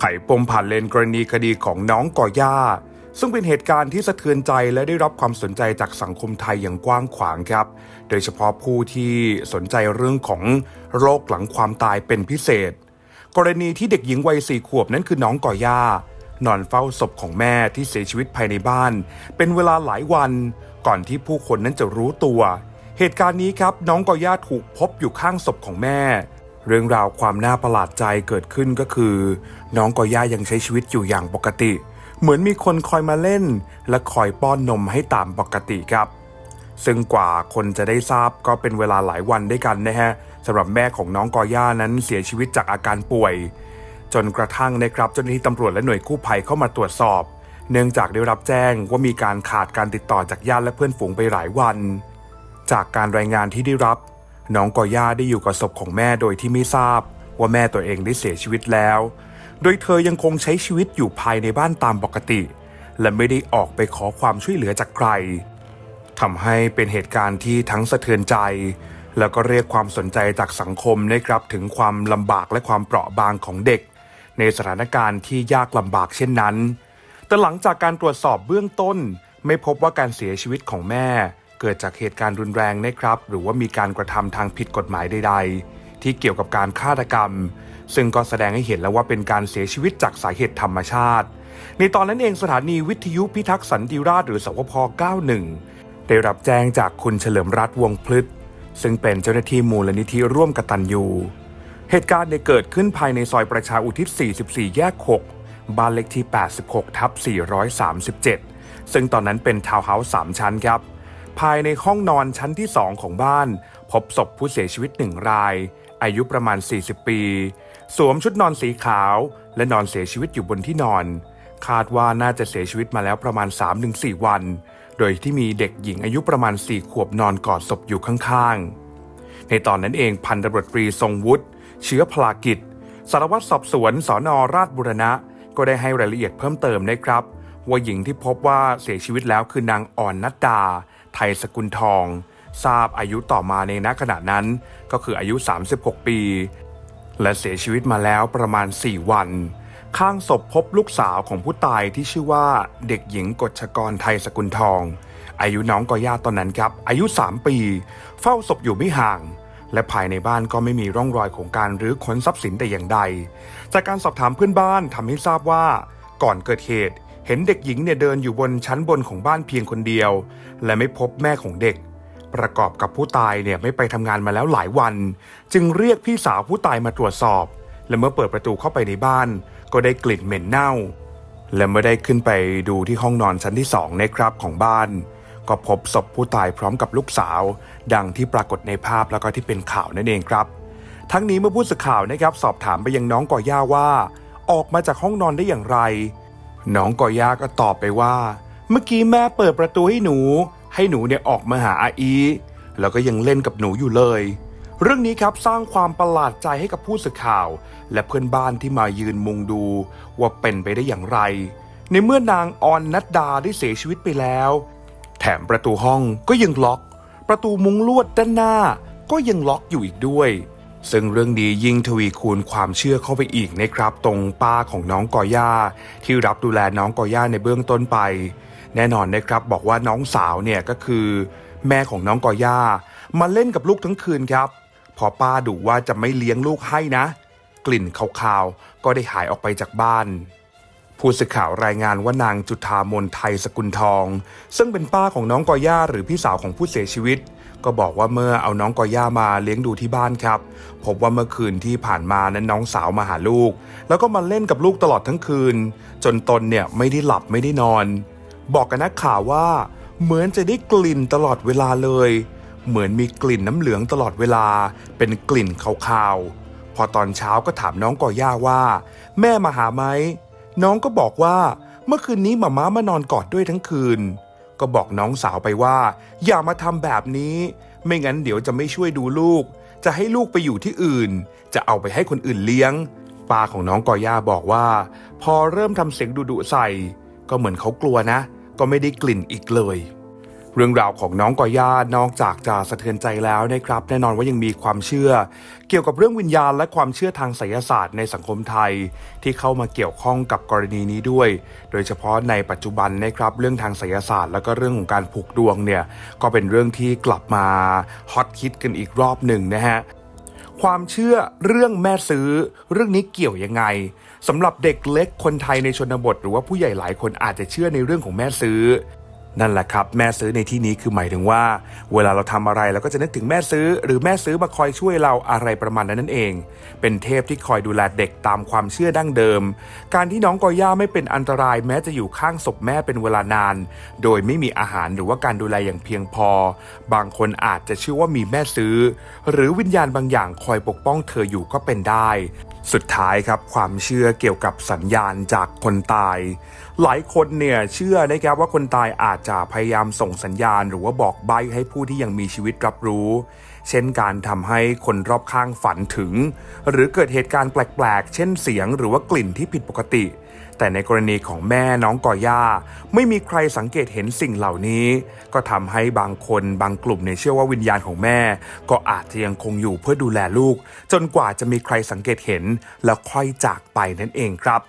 ไขปมผ่านเลนกรณีคดีของน้องก่อย่า ซึ่งเป็นเหตุการณ์ที่สะเทือนใจและได้รับความสนใจจากสังคมไทยอย่างกว้างขวางครับ โดยเฉพาะผู้ที่สนใจเรื่องของโรคหลังความตายเป็นพิเศษ กรณีที่เด็กหญิงวัยสี่ขวบนั้นคือน้องก่อย่านอนเฝ้าศพของแม่ที่เสียชีวิตภายในบ้าน เป็นเวลาหลายวัน ก่อนที่ผู้คนนั้นจะรู้ตัว เหตุการณ์นี้ครับน้องก่อย่าถูกพบอยู่ข้างศพของแม่ เรื่องราวความน่าประหลาดใจเกิดขึ้นก็คือ น้องก่อย่ายังใช้ชีวิตอยู่อย่างปกติ เหมือนมีคนคอยมาเล่น และคอยป้อนนมให้ตามปกติครับ ซึ่งกว่าคนจะได้ทราบก็เป็นเวลาหลายวันด้วยกันนะฮะสำหรับแม่ของน้องกอย่านั้นเสียชีวิตจากอาการป่วย จนกระทั่งนะครับเจ้าหน้าที่ตำรวจและหน่วยกู้ภัยเข้ามาตรวจสอบ เนื่องจากได้รับแจ้งว่ามีการขาดการติดต่อจากญาติและเพื่อนฝูงไปหลายวัน จากการรายงานที่ได้รับ น้องกอย่าได้อยู่กับศพของแม่โดยที่ไม่ทราบ ว่าแม่ตัวเองได้เสียชีวิตแล้ว โดยเธอยังคงใช้ชีวิตอยู่ภายในบ้านตามปกติ และไม่ได้ออกไปขอความช่วยเหลือจากใครทำให้เป็นเหตุการณ์ที่ทั้งสะเทือนใจ แล้วก็เรียกความสนใจจากสังคมนะครับถึงความลำบากและความเปราะบางของเด็ก ในสถานการณ์ที่ยากลำบากเช่นนั้น แต่หลังจากการตรวจสอบเบื้องต้น ไม่พบว่าการเสียชีวิตของแม่ เกิดจากเหตุการณ์รุนแรงนะครับ หรือว่ามีการกระทำทางผิดกฎหมายใด ๆ ที่เกี่ยวกับการฆาตกรรม ซึ่งก็แสดงให้เห็นแล้วว่าเป็นการเสียชีวิตจากสาเหตุธรรมชาติ ในตอนนั้นเองสถานีวิทยุพิทักษ์สันติราษฎร์หรือสวพ 91 ได้รับแจ้งจากคุณเฉลิมรัตน์วงพลึกซึ่งเป็นเจ้าหน้าที่มูลนิธิร่วมกตัญญูเหตุการณ์เนี่ยเกิดขึ้นภายในซอยประชาอุทิศ 44 แยก 6 บ้านเลขที่ 86 ทับ 437 ซึ่งตอนนั้นเป็นทาวน์เฮาส์3ชั้นครับ ภายในห้องนอนชั้นที่2ของบ้าน พบศพผู้เสียชีวิตหนึ่งราย อายุประมาณ 40 ปี สวมชุดนอนสีขาว และนอนเสียชีวิตอยู่บนที่นอน คาดว่าน่าจะเสียชีวิตมาแล้วประมาณ 3-4 วัน โดยที่มีเด็กหญิงอายุประมาณ 4 ขวบนอนกอดศพอยู่ข้างๆ ในตอนนั้นเองพันตำรวจตรีทรงวุฒิเชื้อพลากิจสารวัตรสอบสวนสอนอราชบุรณะ ก็ได้ให้รายละเอียดเพิ่มเติมนะครับ ว่าหญิงที่พบว่าเสียชีวิตแล้วคือนางอ่อนนัดดา ไทยสกุลทอง ทราบอายุต่อมาในณขณะนั้นก็คืออายุ 36 ปี และเสียชีวิตมาแล้วประมาณ 4 วัน ข้างศพพบลูกสาวของผู้ตายที่ชื่อว่าเด็กหญิงกฎชกรไทยสกุลทอง อายุน้องกอย่าตอนนั้นครับ อายุ 3 ปี เฝ้าศพอยู่ไม่ห่างและภายในบ้านก็ไม่มีร่องรอยของการรื้อค้นทรัพย์สินแต่อย่างใด จากการสอบถามเพื่อนบ้านทำให้ทราบว่า ก่อนเกิดเหตุ เห็นเด็กหญิงเนี่ยเดินอยู่บนชั้นบนของบ้านเพียงคนเดียว และไม่พบแม่ของเด็ก ประกอบกับผู้ตายเนี่ยไม่ไปทำงานมาแล้วหลายวัน จึงเรียกพี่สาวผู้ตายมาตรวจสอบ และเมื่อเปิดประตูเข้าไปในบ้าน ก็ได้กลิ่นเหม็นเน่า และเมื่อได้ขึ้นไปดูที่ห้องนอนชั้นที่สองนะครับของบ้าน ก็พบศพผู้ตายพร้อมกับลูกสาว ดังที่ปรากฏในภาพแล้วก็ที่เป็นข่าวนั่นเองครับ ทั้งนี้เมื่อผู้สื่อข่าวนะครับสอบถามไปยังน้องก่อย่าว่า ออกมาจากห้องนอนได้อย่างไร น้องก่อย่าก็ตอบไปว่า เมื่อกี้แม่เปิดประตูให้หนู ให้หนูเนี่ยออกมาหาอาอีแล้วก็ยังเล่นกับหนูอยู่เลย เรื่องนี้ครับสร้างความประหลาดใจให้กับผู้สื่อข่าว และเพื่อนบ้านที่มายืนมุงดู ว่าเป็นไปได้อย่างไร ในเมื่อนางออนนัดดาได้เสียชีวิตไปแล้ว แถมประตูห้องก็ยังล็อก ประตูมุงลวดด้านหน้าก็ยังล็อกอยู่อีกด้วย ซึ่งเรื่องนี้ยิ่งทวีคูณความเชื่อเข้าไปอีกนะครับตรงป้าของน้องกอย่า ที่รับดูแลน้องกอย่าในเบื้องต้นไป แน่นอนนะครับบอกว่าน้องสาวเนี่ยก็คือ แม่ของน้องกอย่ามาเล่นกับลูกทั้งคืนครับ พอป้าดูว่าจะไม่เลี้ยงลูกให้นะ กลิ่นคาวๆก็ได้หายออกไปจากบ้านผู้สื่อข่าวรายงานว่านางจุธามนไทยสกุลทอง ซึ่งเป็นป้าของน้องกอย่าหรือพี่สาวของผู้เสียชีวิต ก็บอกว่าเมื่อเอาน้องกอย่ามาเลี้ยงดูที่บ้านครับพบว่าเมื่อคืนที่ผ่านมานั้นน้องสาวมาหาลูก แล้วก็มาเล่นกับลูกตลอดทั้งคืน จนตนเนี่ยไม่ได้หลับไม่ได้นอน บอกกับนักข่าวว่า เหมือนจะได้กลิ่นตลอดเวลาเลย เหมือนมีกลิ่นน้ำเหลืองตลอดเวลา เป็นกลิ่นคาวๆพอตอนเช้าก็ถามน้องกอย่าว่า แม่มาหาไหมน้องก็บอกว่า เมื่อคืนนี้หมาม้ามานอนกอดด้วยทั้งคืน ก็บอกน้องสาวไปว่า อย่ามาทำแบบนี้ ไม่งั้นเดี๋ยวจะไม่ช่วยดูลูก จะให้ลูกไปอยู่ที่อื่น จะเอาไปให้คนอื่นเลี้ยงป้าของน้องกอย่าบอกว่า พอเริ่มทำเสียงดุดุใส่ ก็เหมือนเขากลัวนะ ก็ไม่ได้กลิ่นอีกเลย เรื่องราวของน้องกอย่านอกจากจะสะเทือนใจแล้วนะครับ แน่นอนว่ายังมีความเชื่อ เกี่ยวกับเรื่องวิญญาณและความเชื่อทางไสยศาสตร์ในสังคมไทย ที่เข้ามาเกี่ยวข้องกับกรณีนี้ด้วย โดยเฉพาะในปัจจุบันนะครับเรื่องทางไสยศาสตร์ แล้วก็เรื่องของการผูกดวงเนี่ยก็เป็นเรื่องที่กลับมาฮอตฮิตกันอีกรอบหนึ่งนะฮะความเชื่อเรื่องแม่ซื้อ เรื่องนี้เกี่ยวยังไงสำหรับเด็กเล็กคนไทยในชนบท หรือว่าผู้ใหญ่หลายคนอาจจะเชื่อในเรื่องของแม่ซื้อ นั่นแหละครับแม่ซื้อในที่นี้คือหมายถึงว่า เวลาเราทำอะไรเราก็จะนึกถึงแม่ซื้อ หรือแม่ซื้อมาคอยช่วยเราอะไรประมาณนั้นนั่นเอง เป็นเทพที่คอยดูแลเด็กตามความเชื่อดั้งเดิม การที่น้องกอย่าไม่เป็นอันตรายแม้จะอยู่ข้างศพแม่เป็นเวลานาน โดยไม่มีอาหารหรือว่าการดูแลอย่างเพียงพอ บางคนอาจจะเชื่อว่ามีแม่ซื้อ หรือวิญญาณบางอย่างคอยปกป้องเธออยู่ก็เป็นได้ สุดท้ายครับความเชื่อเกี่ยวกับสัญญาณจากคนตาย หลายคนเนี่ยเชื่อนะครับว่าคนตายอาจจะพยายามส่งสัญญาณ หรือว่าบอกใบให้ผู้ที่ยังมีชีวิตรับรู้เช่นการทำให้คนรอบข้างฝันถึง หรือเกิดเหตุการณ์แปลกๆ เช่นเสียงหรือว่ากลิ่นที่ผิดปกติ แต่ในกรณีของแม่น้องก่อย่า ไม่มีใครสังเกตเห็นสิ่งเหล่านี้ ก็ทำให้บางคนบางกลุ่มเนี่ยเชื่อว่าวิญญาณของแม่ ก็อาจจะยังคงอยู่เพื่อดูแลลูก จนกว่าจะมีใครสังเกตเห็นแล้วค่อยจากไปนั่นเองครับ